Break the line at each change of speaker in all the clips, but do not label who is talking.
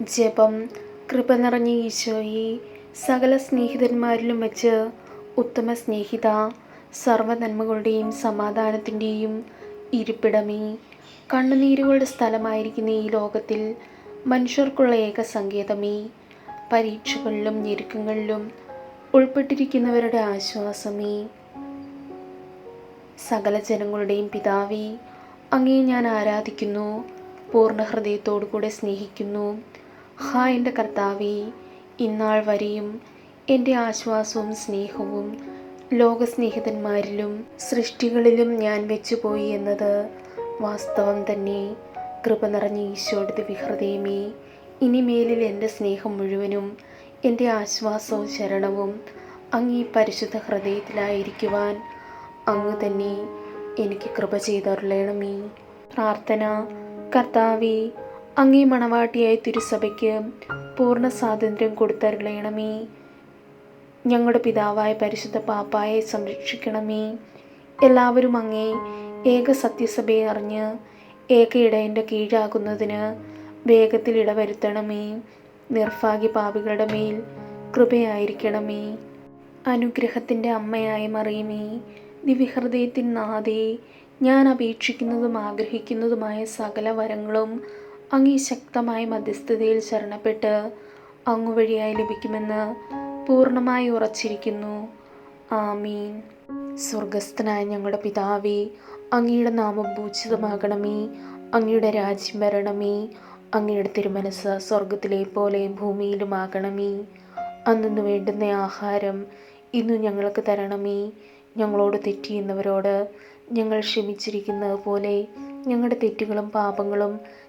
ജപം കൃപ നിറഞ്ഞ ഈശോയെ സകല സ്നേഹിതന്മാരിലും വെച്ച് ഉത്തമ സ്നേഹിത സർവനന്മകളുടെയും സമാധാനത്തിന്റെയും ഇരിപ്പിടമേ. കണ്ണുനീരുകളുടെ സ്ഥലമായിരിക്കുന്ന ഈ ലോകത്തിൽ മനുഷ്യർക്കുള്ള ഏക സങ്കേതമേ. പരീക്ഷകളിലും ഞെരുക്കങ്ങളിലും ഉൾപ്പെട്ടിരിക്കുന്നവരുടെ ആശ്വാസമേ. സകല ജനങ്ങളുടെയും പിതാവേ അങ്ങേ ഞാൻ ആരാധിക്കുന്നു പൂർണ ഹൃദയത്തോടു കൂടെ സ്നേഹിക്കുന്നു. ഹാ എന്റെ കർത്താവേ ഇന്നാൾ വരെയും എന്റെ ആശ്വാസവും സ്നേഹവും ലോകസ്നേഹിതന്മാരിലും സൃഷ്ടികളിലും ഞാൻ വെച്ചുപോയി എന്നത് വാസ്തവം തന്നെ. കൃപ നിറഞ്ഞ ഈശോയുടെ ദിവ്യഹൃദയമേ ഇനിമേലിൽ എന്റെ സ്നേഹം മുഴുവനും എന്റെ ആശ്വാസവും ശരണവും അങ്ങീ പരിശുദ്ധ ഹൃദയത്തിലായിരിക്കുവാൻ അങ്ങ് തന്നെ എനിക്ക് കൃപ ചെയ്തരുളണമേ. പ്രാർത്ഥന കർത്താവെ അങ്ങേ മണവാട്ടിയായ തിരുസഭയ്ക്ക് പൂർണ സ്വാതന്ത്ര്യം കൊടുത്തരുളയണമേ ഞങ്ങളുടെ പിതാവായ പരിശുദ്ധ പാപ്പായെ സംരക്ഷിക്കണമേ. എല്ലാവരും അങ്ങേ ഏക സത്യസഭയെ അറിഞ്ഞ് ഏക ഇടയന്റെ കീഴാകുന്നതിന് വേഗത്തിൽ ഇടവരുത്തണമേ. നിർഭാഗ്യ പാപികളുടെ മേൽ കൃപയായിരിക്കണമേ. അനുഗ്രഹത്തിന്റെ അമ്മയായ മറിയമേ ദിവ്യഹൃദയത്തിൻ നാഥേ ഞാൻ അപേക്ഷിക്കുന്നതും ആഗ്രഹിക്കുന്നതുമായ സകല വരങ്ങളും അങ്ങീ ശക്തമായ മധ്യസ്ഥതയിൽ ശരണപ്പെട്ട് അങ്ങുവഴിയായി ലഭിക്കുമെന്ന് പൂർണമായി ഉറച്ചിരിക്കുന്നു. ആമീൻ. സ്വർഗസ്ഥനായ ഞങ്ങളുടെ പിതാവേ അങ്ങയുടെ നാമം പൂജിതമാകണമേ അങ്ങയുടെ രാജ്യം വരണമേ അങ്ങയുടെ തിരുമനസ് സ്വർഗത്തിലെ പോലെ ഭൂമിയിലുമാകണമേ. അന്നു വേണ്ടുന്ന ആഹാരം ഇന്നു ഞങ്ങൾക്ക് തരണമേ. ഞങ്ങളോട് തെറ്റിയുന്നവരോട് ഞങ്ങൾ ക്ഷമിച്ചിരിക്കുന്നത് പോലെ ഞങ്ങളുടെ തെറ്റുകളും പാപങ്ങളും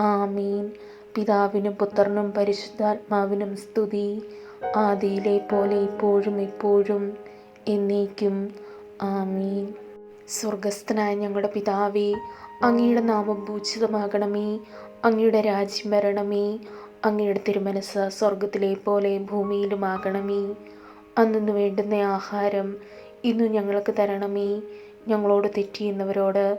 ആമീൻ. പിതാവിനും പുത്രനും പരിശുദ്ധാത്മാവിനും സ്തുതി. ആദിയിലെ പോലെ ഇപ്പോഴും എപ്പോഴും എന്നേക്കും. ആമീൻ. സ്വർഗസ്ഥനായ ഞങ്ങളുടെ പിതാവേ അങ്ങയുടെ നാമം പൂജിതമാകണമേ. അങ്ങയുടെ രാജ്യം വരണമേ. അങ്ങയുടെ തിരുമനസ് സ്വർഗത്തിലെ പോലെ ഭൂമിയിലുമാകണമേ. അന്നു വേണ്ടുന്ന ആഹാരം ഇന്നു ഞങ്ങൾക്ക് തരണമേ. ഞങ്ങളോട് തെറ്റിയുന്നവരോട്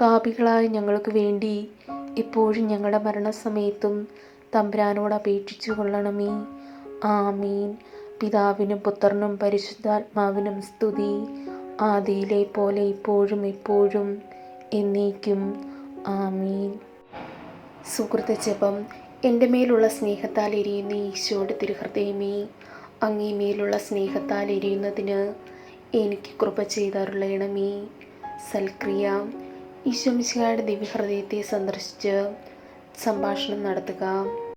പാപികളായ ഞങ്ങൾക്ക് വേണ്ടി ഇപ്പോഴും ഞങ്ങളുടെ മരണസമയത്തും തമ്പുരാനോട് അപേക്ഷിച്ചു കൊള്ളണമേ. ആമീൻ. പിതാവിനും പുത്രനും പരിശുദ്ധാത്മാവിനും സ്തുതി. ആദിയിലെ പോലെ ഇപ്പോഴും ഇപ്പോഴും എന്നേക്കും. ആമീൻ. സുഹൃത്ത ജപം. എന്റെ മേലുള്ള സ്നേഹത്താൽ എരിയുന്ന ഈശോയുടെ തിരുഹൃദയമേ അങ്ങേ മേലുള്ള സ്നേഹത്താൽ എരിയുന്നതിന് എനിക്ക് കൃപ ചെയ്തരുളയണമേ സൽക്രിയ. ഈശോമിശിഹായുടെ ദിവ്യഹൃദയത്തെ സന്ദർശിച്ച് സംഭാഷണം നടത്തുക.